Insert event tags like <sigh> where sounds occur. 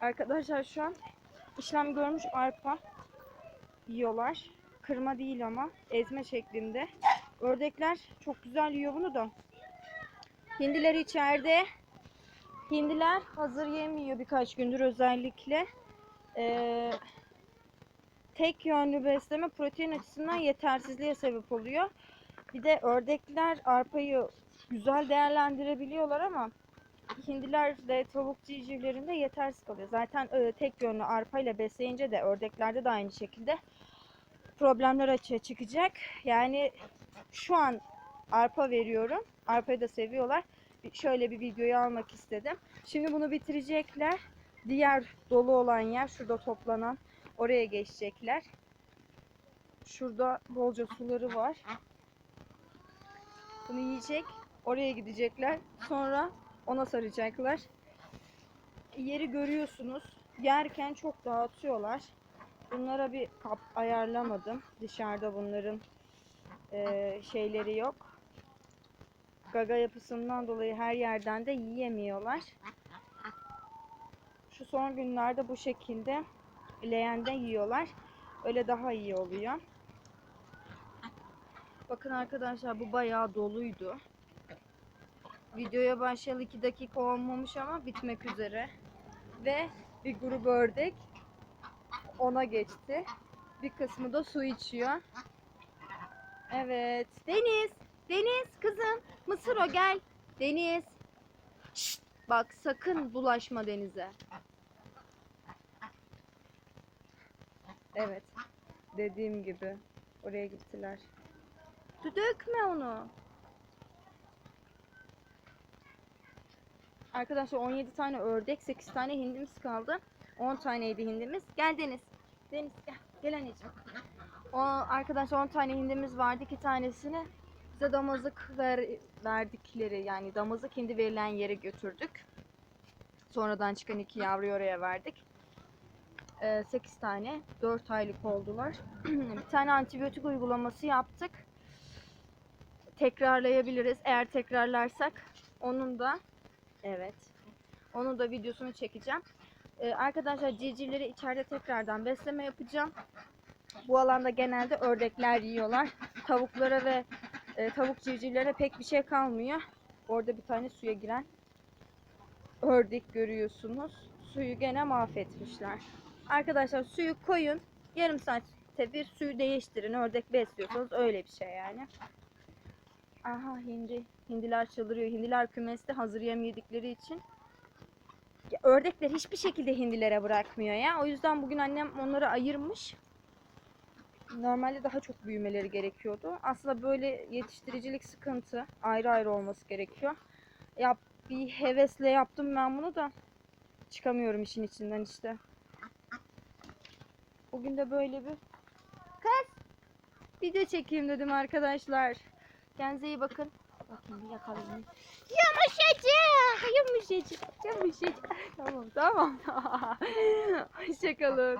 Arkadaşlar şu an işlem görmüş arpa yiyorlar. Kırma değil ama ezme şeklinde. Ördekler çok güzel yiyor bunu da. Hindiler içeride. Hindiler hazır yem yiyor birkaç gündür özellikle. Ee, tek yönlü besleme protein açısından yetersizliğe sebep oluyor. Bir de ördekler arpayı güzel değerlendirebiliyorlar ama hindiler de tavuk civcivlerinde yetersiz kalıyor. Zaten e, tek yönlü arpayla besleyince de ördeklerde de aynı şekilde problemler açığa çıkacak. Yani şu an arpa veriyorum. Arpayı da seviyorlar. Şöyle bir videoyu almak istedim. Şimdi bunu bitirecekler. Diğer dolu olan yer şurada toplanan oraya geçecekler. Şurada bolca suları var. Bunu yiyecek. Oraya gidecekler. Sonra ona saracaklar. Yeri görüyorsunuz. Yerken çok dağıtıyorlar. Bunlara bir kap ayarlamadım. Dışarıda bunların eee, şeyleri yok. Gaga yapısından dolayı her yerden de yiyemiyorlar. Şu son günlerde bu şekilde leğende yiyorlar. Öyle daha iyi oluyor. Bakın arkadaşlar bu bayağı doluydu. Videoya başlayalı 2 dakika olmamış ama bitmek üzere. Ve bir grup ördek ona geçti. Bir kısmı da su içiyor. Evet. Deniz. Deniz kızım. Mısır o gel. Deniz. Şşt, bak sakın bulaşma denize. Evet. Dediğim gibi. Oraya gittiler. Dökme onu. Arkadaşlar 17 tane ördek, 8 tane hindimiz kaldı. 10 taneydi hindimiz. Gel Deniz. Deniz gel. Gel anneciğim. O arkadaşlar 10 tane hindimiz vardı. 2 tanesini bize damızlık ver, verdikleri yani damızlık hindi verilen yere götürdük. Sonradan çıkan iki yavruyu oraya verdik. 8 tane 4 aylık oldular. <clears throat> bir tane antibiyotik uygulaması yaptık. Tekrarlayabiliriz. Eğer tekrarlarsak onun da evet. Onun da videosunu çekeceğim. Ee, arkadaşlar civcivleri içeride tekrardan besleme yapacağım. Bu alanda genelde ördekler yiyorlar. Tavuklara ve e, tavuk civcivlere pek bir şey kalmıyor. Orada bir tane suya giren ördek görüyorsunuz. Suyu gene mahvetmişler. Arkadaşlar suyu koyun. Yarım saatte bir suyu değiştirin. Ördek besliyorsanız öyle bir şey yani. Aha hindi. Hindiler çıldırıyor. Hindiler kümeste hazır yem yedikleri için. Ya, ördekler hiçbir şekilde hindilere bırakmıyor ya. O yüzden bugün annem onları ayırmış. Normalde daha çok büyümeleri gerekiyordu. Aslında böyle yetiştiricilik sıkıntı. Ayrı ayrı olması gerekiyor. Ya bir hevesle yaptım ben bunu da çıkamıyorum işin içinden işte. Bugün de böyle bir kız video çekeyim dedim arkadaşlar. Kendinize iyi bakın. Bakın bir yakalayayım. Yumuşacık, yumuşacık, yumuşacık. tamam, tamam. <laughs> Hoşçakalın.